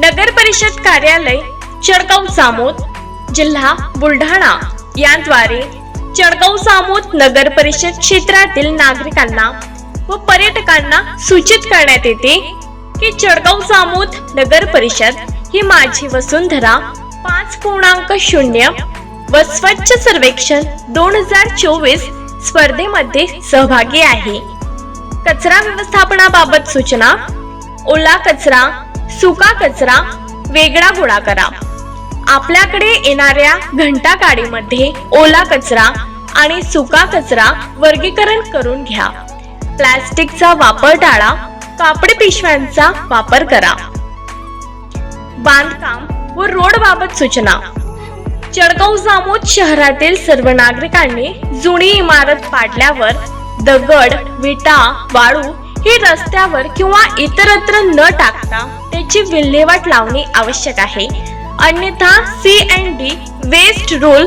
नगर परिषद कार्यालय चडगाव सामोद जिल्हा बुलढाणा. याद्वारे चडगाव सामोद नगर परिषद क्षेत्रातील नागरिकांना व पर्यटकांना सूचित करण्यात येते की चडगाव सामोद नगर परिषद ही माझी वसुंधरा पाच पूर्णांक शून्य व स्वच्छ सर्वेक्षण दोन हजार चोवीस स्पर्धेमध्ये सहभागी आहे. कचरा व्यवस्थापनाबाबत सूचना ओला कचरा सुका कचरा वेगळा गोळा करा. आपल्याकडे येणाऱ्या घंटा गाडीमध्ये ओला कचरा आणि सुका कचरा वर्गीकरण करून घ्या. प्लास्टिकचा वापर टाळा कापडी पिशव्यांचा वापर करा. बांधकाम व रोड बाबत सूचना. चडगाव जामोद शहरातील सर्व नागरिकांनी जुनी इमारत पाडल्यावर दगड विटा वाळू हे रस्त्यावर किंवा इतरत्र न टाकता त्याची विल्हेवाट लावणे आवश्यक आहे. अन्यथा C and D waste rule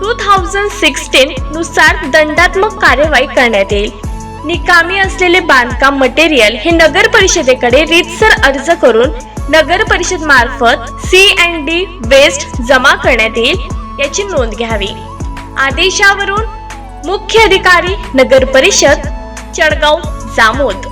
two thousand sixteen नुसार दंडात्मक कार्यवाही करण्यात येईल. निकामी असलेले बांधकाम मटेरियल हे नगर परिषदेकडे रीतसर अर्ज करून नगर परिषद मार्फत सी अँड डी वेस्ट जमा करण्यात येईल याची नोंद घ्यावी. आदेशावरून मुख्य अधिकारी नगर परिषद चडगाव जामोद.